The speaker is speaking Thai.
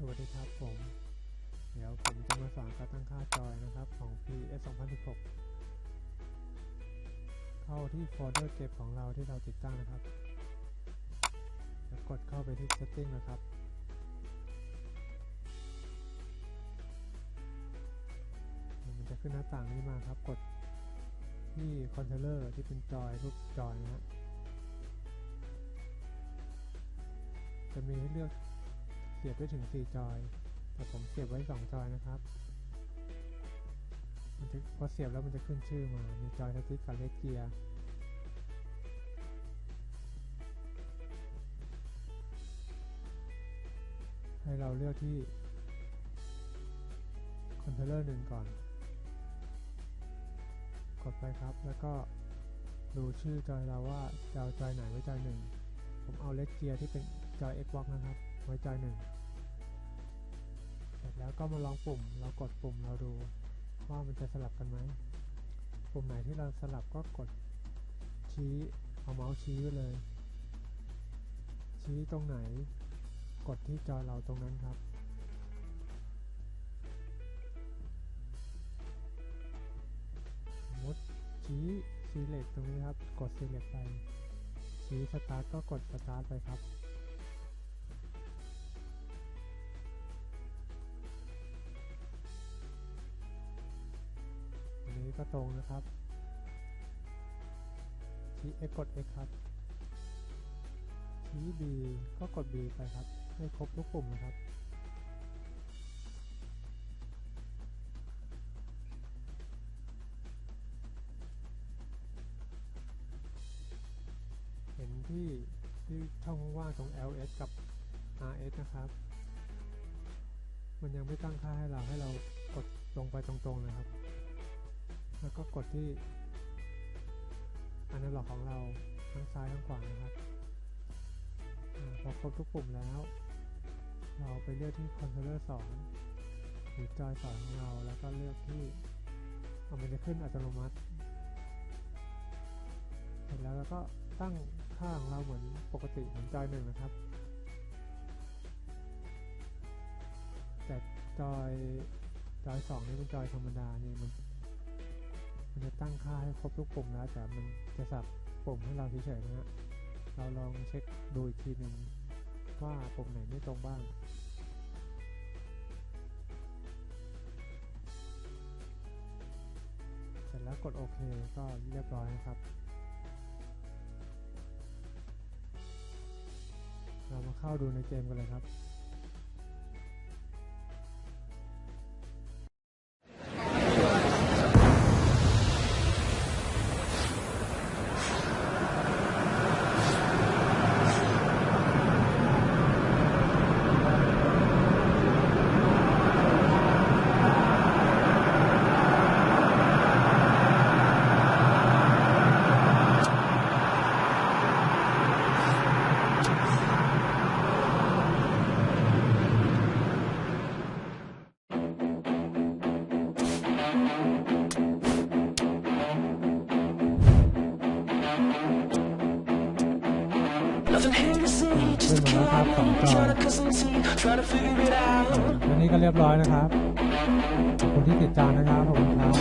สวัสดีครับผม เดี๋ยวผมจะมาสอนการตั้งค่าจอยนะครับของ PS 2016 เข้าที่โฟลเดอร์เก็บของเราที่เราติดตั้งนะครับ แล้วกดเข้าไปที่ Setting นะครับ มันจะขึ้นหน้าต่างนี้มาครับ กดที่คอนโทรลเลอร์ที่เป็นจอยรูปจอยนะฮะจะมีให้เลือก สียบได้ถึง 4 จอย แต่ผมเสียบไว้ 2 จอยนะครับ มันจะพอเสียบแล้วมันจะขึ้นชื่อมา มีจอยสติ๊กกับเลดเกียร์ให้เราเลือกที่คอนโทรลเลอร์หนึ่งก่อน กดไปครับ แล้วก็ดูชื่อจอยเราว่าจะเอาจอยไหนไว้จอยหนึ่ง ผมเอาเลดเกียร์ที่เป็นจอย Xbox นะครับ ไว้จอยหนึ่ง แล้วก็มาลองปุ่ม เรากดปุ่มเราดูว่ามันจะสลับกันไหม ปุ่มไหนที่เราสลับก็กดชี้เอาเมาส์ชี้ไว้เลย ชี้ตรงไหน กดที่จอเราตรงนั้นครับ สมมติชี้ select ตรงนี้ครับ กด select ไป ชี้ start ก็กด start ไปครับ ก็ตรงนะครับชี้ X กด X ครับชี้ B ก็กด B ไปครับ ให้ครบทุกปุ่มนะครับ เห็นที่ที่ช่องว่างตรง LS กับ RS นะครับมันยังไม่ตั้งค่าให้เราให้เรากดลงไปตรงๆนะครับ แล้วก็กดที่อัน l ล็อกของเราทั้งซ้ายทั้งขวานะครับอพอครบทุกปุ่มแล้ว เราไปเลือกที่คอนโทรลเลอร์2หรือจอย2ของเราแล้วก็เลือกที่เอามันจะขึ้นอัตโนมัติ เสร็จแล้วเราก็ตั้งค่าของเราเหมือนปกติเหมือนจอยหนึ่งนะครับ แต่จอยจอยสองนี่เป็นจอยธรรมดานี่มัน มันจะตั้งค่าให้ครบทุกปุ่มแล้วแต่มันจะสับปุ่มให้เราเฉยๆนะฮะเราลองเช็คดูอีกทีหนึ่งว่าปุ่มไหนไม่ตรงบ้างเสร็จแล้วกดโอเคก็เรียบร้อยนะครับเรามาเข้าดูในเกมกันเลยครับ ขึ้นมาแล้วครับสองจอยวันนี้ก็เรียบร้อยนะครับขอบคุณที่ติดตามนะครับขอบคุณครับ